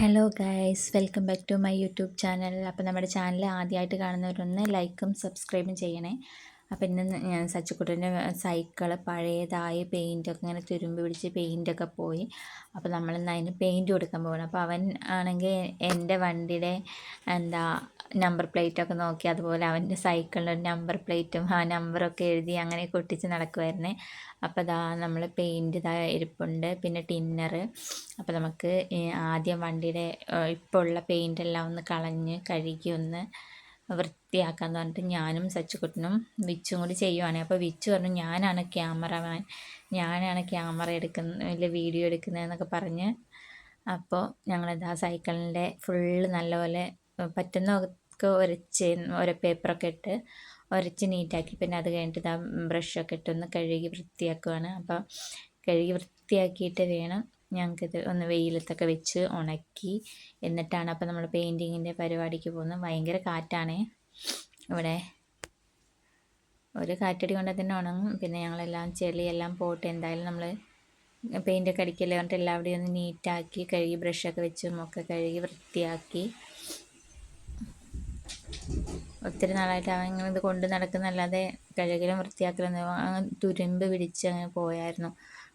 Hello guys welcome back to my YouTube channel അപ്പോൾ നമ്മുടെ channel ആദ്യമായിട്ട് കാണുന്നവരൊന്ന് ലൈക്കും സബ്സ്ക്രൈബും ചെയ്യണേ. അപ്പോൾ ഇന്ന് ഞാൻ സച്ചിക്കുട്ടന്റെ സൈക്കിൾ പഴയതായി പെയിന്റൊക്കെ ഇങ്ങനെ തുരുമ്പ് പിടിച്ച് പെയിന്റൊക്കെ പോയി. അപ്പോൾ നമ്മളിന്ന് അതിന് പെയിന്റ് കൊടുക്കാൻ പോകണം അപ്പോൾ അവൻ ആണെങ്കിൽ എന്റെ വണ്ടിയുടെ എന്താ നമ്പർ പ്ലേറ്റൊക്കെ നോക്കി അതുപോലെ അവന്റെ സൈക്കിളിന്റെ ഒരു നമ്പർ പ്ലേറ്റും ആ നമ്പറൊക്കെ എഴുതി അങ്ങനെ കൊട്ടിച്ച് നടക്കുമായിരുന്നേ അപ്പോൾ ഇതാ നമ്മൾ പെയിന്റ് ഇതാ ഇരിപ്പുണ്ട് പിന്നെ ടിന്നർ അപ്പോൾ നമുക്ക് ആദ്യം വണ്ടിയുടെ ഇപ്പോൾ ഉള്ള പെയിന്റ് എല്ലാം ഒന്ന് കളഞ്ഞ് കഴുകി ഒന്ന് വൃത്തിയാക്കാന്ന് പറഞ്ഞിട്ട് ഞാനും സച്ചുകുട്ടനും വിച്ചും കൂടി ചെയ്യുവാണ്. അപ്പോൾ വിച്ചു പറഞ്ഞു ഞാനാണ് ക്യാമറമാൻ ഞാനാണ് ക്യാമറ എടുക്കുന്ന വീഡിയോ എടുക്കുന്നതെന്നൊക്കെ പറഞ്ഞ് അപ്പോൾ ഞങ്ങളിതാ സൈക്കിളിന്റെ ഫുള്ള് നല്ലപോലെ പറ്റുന്നതൊക്കെ ഉരച്ച് ഓരോ പേപ്പറൊക്കെ ഇട്ട് ഉരച്ച് നീറ്റാക്കി. പിന്നെ അത് കഴിഞ്ഞിട്ട് ഇതാ ബ്രഷൊക്കെ ഇട്ടൊന്ന് കഴുകി വൃത്തിയാക്കുവാണ്. അപ്പം കഴുകി വൃത്തിയാക്കിയിട്ട് വേണം ഞങ്ങൾക്കിത് ഒന്ന് വെയിലത്തൊക്കെ വെച്ച് ഉണക്കി. എന്നിട്ടാണ് അപ്പം നമ്മൾ പെയിന്റിങ്ങിന്റെ പരിപാടിക്ക് പോകുന്നത്. ഭയങ്കര കാറ്റാണ്. ഇവിടെ ഒരു കാറ്റടി കൊണ്ട് തന്നെ ഉണങ്ങും. പിന്നെ ഞങ്ങളെല്ലാം ചെളിയെല്ലാം പോട്ട് എന്തായാലും നമ്മൾ പെയിന്റൊക്കെ അടിക്കല്ലേ പറഞ്ഞിട്ട് എല്ലാവിടെയും ഒന്ന് നീറ്റാക്കി കഴുകി ബ്രഷൊക്കെ വെച്ചും ഒക്കെ കഴുകി വൃത്തിയാക്കി. ഒത്തിരി നാളായിട്ട് അവൻ ഇങ്ങനെ ഇത് കൊണ്ട് നടക്കുന്നല്ലാതെ കഴുകലും വൃത്തിയാക്കലൊന്നും തുരുമ്പ് പിടിച്ച് അങ്ങനെ പോയായിരുന്നു.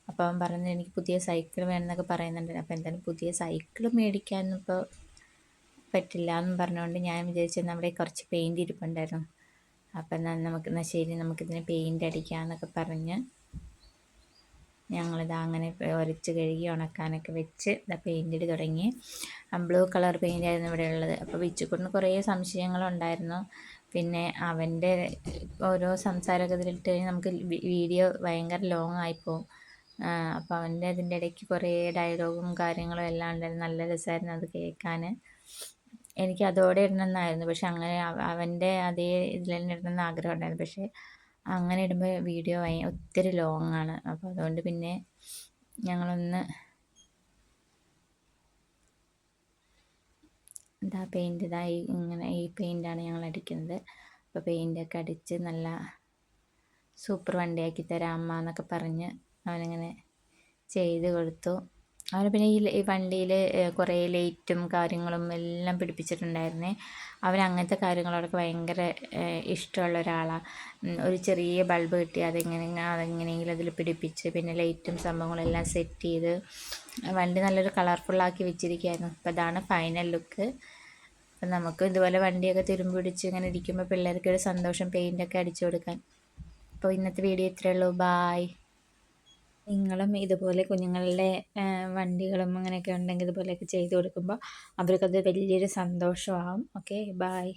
അപ്പോൾ അവൻ പറഞ്ഞു എനിക്ക് പുതിയ സൈക്കിൾ വേണമെന്നൊക്കെ പറയുന്നുണ്ട്. അപ്പോൾ എന്തായാലും പുതിയ സൈക്കിൾ മേടിക്കാനൊന്നും ഇപ്പോൾ പറ്റില്ല എന്ന് പറഞ്ഞുകൊണ്ട് ഞാൻ വിചാരിച്ചു നമ്മുടെ കുറച്ച് പെയിന്റ് ഇരിപ്പുണ്ടായിരുന്നു. അപ്പം എന്നാൽ നമുക്ക് എന്നാൽ ശരി നമുക്കിതിന് പെയിന്റ് അടിക്കാമെന്നൊക്കെ പറഞ്ഞ് ഞങ്ങളിത് അങ്ങനെ ഉരച്ച് കഴുകി ഉണക്കാനൊക്കെ വെച്ച് ഇതാ പെയിന്റ് ഇട്ട് തുടങ്ങി. ബ്ലൂ കളർ പെയിന്റ് ആയിരുന്നു ഇവിടെ ഉള്ളത്. അപ്പോൾ വിച്ചുക്കുട്ടിന് കുറേ സംശയങ്ങളുണ്ടായിരുന്നു. പിന്നെ അവന്റെ ഓരോ സംസാരമൊക്കെ ഇതിലിട്ട് കഴിഞ്ഞാൽ നമുക്ക് വീഡിയോ ഭയങ്കര ലോങ് ആയിപ്പോവും. അപ്പോൾ അവന്റെ അതിന്റെ ഇടയ്ക്ക് കുറേ ഡയലോഗും കാര്യങ്ങളും എല്ലാം ഉണ്ടായിരുന്നു. നല്ല രസമായിരുന്നു അത് കേൾക്കാൻ എനിക്ക് അതോടെ ഇടണമെന്നായിരുന്നു. പക്ഷെ അങ്ങനെ അവന്റെ അതേ ഇതിൽ തന്നെ ഇടണമെന്ന് ആഗ്രഹം ഉണ്ടായിരുന്നു. പക്ഷേ അങ്ങനെ ഇടുമ്പോൾ വീഡിയോ ഒത്തിരി ലോങ് ആണ്. അപ്പോൾ അതുകൊണ്ട് പിന്നെ ഞങ്ങളൊന്ന് ഇതാ പെയിന്റ് ഇതായി ഇങ്ങനെ ഈ പെയിന്റാണ് ഞങ്ങൾ അടിക്കുന്നത്. അപ്പോൾ പെയിന്റൊക്കെ അടിച്ച് നല്ല സൂപ്പർ വണ്ടിയാക്കി തരാം അമ്മ എന്നൊക്കെ പറഞ്ഞ് അവനങ്ങനെ ചെയ്ത് കൊടുത്തു. അവന് പിന്നെ ഈ വണ്ടിയിൽ കുറേ ലൈറ്റും കാര്യങ്ങളും എല്ലാം പിടിപ്പിച്ചിട്ടുണ്ടായിരുന്നേ. അവൻ അങ്ങനത്തെ കാര്യങ്ങളോടൊക്കെ ഭയങ്കര ഇഷ്ടമുള്ള ഒരാളാണ് ഒരു ചെറിയ ബൾബ് കിട്ടി അതെങ്ങനെ അതെങ്ങനെയെങ്കിലും അതിൽ പിടിപ്പിച്ച് പിന്നെ ലൈറ്റും സംഭവങ്ങളെല്ലാം സെറ്റ് ചെയ്ത് വണ്ടി നല്ലൊരു കളർഫുള്ളാക്കി വെച്ചിരിക്കുകയായിരുന്നു അപ്പോൾ അതാണ് ഫൈനൽ ലുക്ക്. അപ്പം നമുക്ക് ഇതുപോലെ വണ്ടിയൊക്കെ തുരുമ്പ് പിടിച്ച് ഇങ്ങനെ ഇരിക്കുമ്പോൾ പിള്ളേർക്ക് ഒരു സന്തോഷം പെയിന്റൊക്കെ അടിച്ചു കൊടുക്കാൻ. അപ്പോൾ ഇന്നത്തെ വീഡിയോ ഇത്രയേ ഉള്ളൂ. ബായ്. നിങ്ങളും ഇതുപോലെ കുഞ്ഞുങ്ങളുടെ വണ്ടികളും അങ്ങനെയൊക്കെ ഉണ്ടെങ്കിൽ ഇതുപോലെയൊക്കെ ചെയ്തു കൊടുക്കുമ്പോൾ അവർക്കത് വലിയൊരു സന്തോഷമാവും. Okay bye